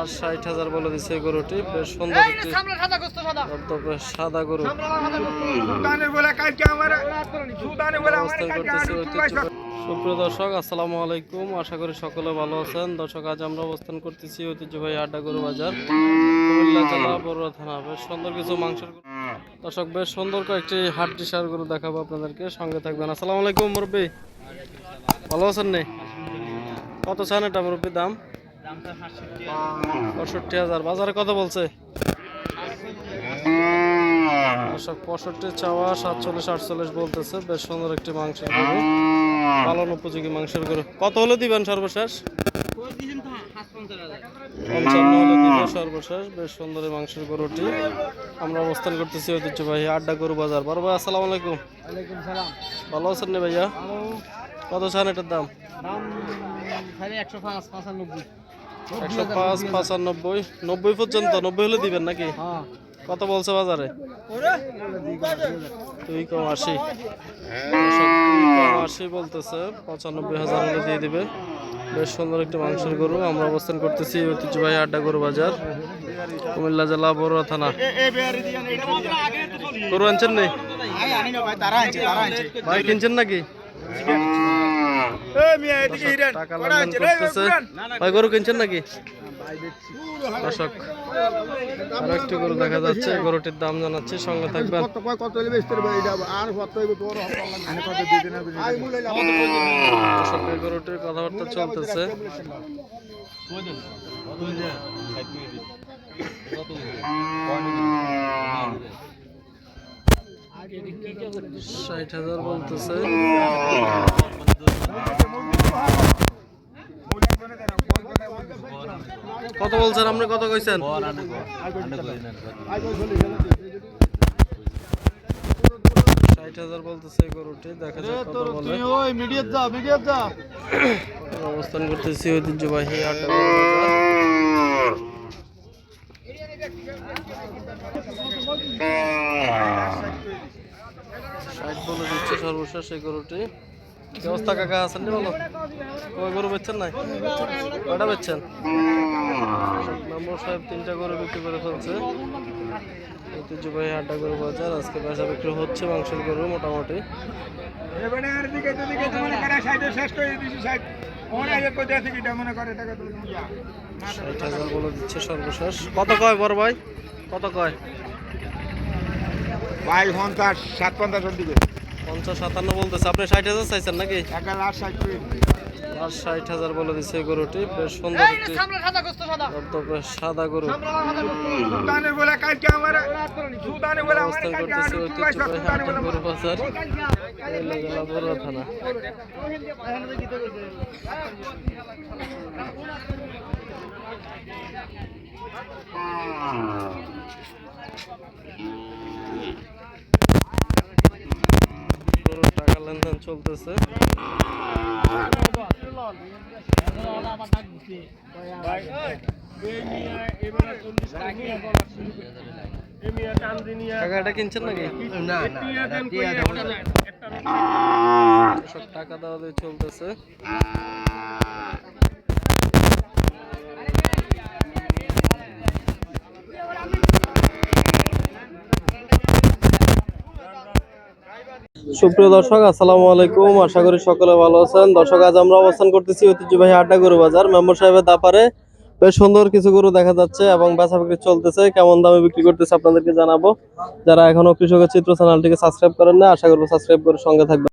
আর ষাট হাজার বলে দিচ্ছে গরুটি। বেশ সুন্দর সাদা গরু। সুপ্রিয় দর্শক আসসালামু আলাইকুম। আশা করি সকলে ভালো আছেন। দর্শক আজ আমরা অবস্থান করতেছি ঐতিহ্যবাহী আড্ডা গরু বাজার কুমিল্লা জেলা বড়ুয়া থানা। বেশ সুন্দর কিছু মাংসের দর্শক বেশ সুন্দর কয়েকটি হাট ডিসার গরু দেখাবো আপনাদেরকে। সঙ্গে থাকবেন। আসসালামু আলাইকুম মুরব্বী। ভালো আছেন নে? কত চান এটা মুরব্বীর দাম? পঁয়ষট্টি হাজার। বাজারে কত বলছে? পঁয়ষট্টি চাওয়া সাতচল্লিশ আটচল্লিশ বলতেছে। বেশ সুন্দর একটি মাংসের গরু। পালন উপযোগী মাংসের গরু। কত হলে দিবেন সর্বশেষ? পঞ্চান্ন হলে দিবে সর্বশেষ। বেশ সুন্দর মাংসের গরুটি। আমরা অবস্থান করতেছি ঐতিহ্যবাহী আড্ডা গরু বাজার। বড় ভাই আসসালামু আলাইকুম। ভালো আছেন ভাইয়া? কত চান এটার দাম? দাম একশো পাঁচ পঁচানব্বই। একশো পাঁচ, পঁচানব্বই, নব্বই পর্যন্ত, নব্বই হলে দিবেন নাকি? কত বলছে বাজারে? দুই কম আশি। আশি বলতেছে, পঁচানব্বই হাজার হলে দিয়ে দিবে। বেশ সুন্দর একটি মাংসের গরু, আমরা অবস্থান করতেছি ঐতিহ্যবাহী আড্ডা গরু বাজার, কুমিল্লা জেলা বড়ুয়া থানা। গরু আনছেন নেই ভাই, কিনছেন নাকি? টাকা লেনদেন করতেছে। ভাই গরু কিনছেন নাকি? দর্শক আরও একটি গরু দেখা যাচ্ছে গরুটির দাম জানাচ্ছি সঙ্গে থাকবেন। গরুটির কথাবার্তা চলতেছে। ষাট হাজার বলতেছে কত বলছেন আপনি কত কইছেন? ষাট হাজার বলতেছে গরুটি দেখা যাক কত বলে। ওই মিডিয়াত যা মিডিয়াত যা। অবস্থান করতেছি ঐতিহ্যবাহী ষাট বলে দিচ্ছে সর্বশেষ এই গরুটি। কি অবস্থা কাকা? আছেন বলো? ওই গরু বেচছেন নাই? কয়টা বেচছেন? নম্বর সাহেব তিনটা গরু বিক্রি করে ফেলছে। ঐতিহ্যবাহী আড্ডা গরু বাজার। আজকে বেচা বিক্রি হচ্ছে মাংসের গরু মোটামুটি। ষাট হাজার বলে দিচ্ছে সর্বশেষ। কত কয় বড় ভাই? কত কয়? ভাই পঞ্চাশ সাত পঞ্চাশ পঞ্চাশ সাতান্ন বলতেছে। আপনি ষাট হাজার চাইছেন নাকি? একা সাইড করে। আর ষাট হাজার বলে দিচ্ছে গরুটি। বেশ সুন্দর একটি সাদা গরু। সুলতানে বলে কালকে আমার সুলতানে বলে আমার অবস্থান কালকে করতেছে ঐতিহ্যবাহী গরু বাজার থানা টাকা লেনদেন চলতেছে। টাকা এটা কিনছেন নাকি? সব টাকা দেওয়া চলতেছে। সুপ্রিয় দর্শক, আসসালামু আলাইকুম। আশা করি সকলে ভালো আছেন। দর্শক, আজ আমরা অবস্থান করতেছি ঐতিহ্যবাহী আড্ডা গরু বাজার। মেম্বার সাহেবের দাপারে বেশ সুন্দর কিছু গরু দেখা যাচ্ছে এবং বেচা বিক্রি চলতেছে। কেমন দামে বিক্রি করতেছে আপনাদেরকে জানাব। যারা এখনও কৃষকের চিত্র চ্যানেলটিকে সাবস্ক্রাইব করেন না আশা করব সাবস্ক্রাইব করে সঙ্গে থাকবেন।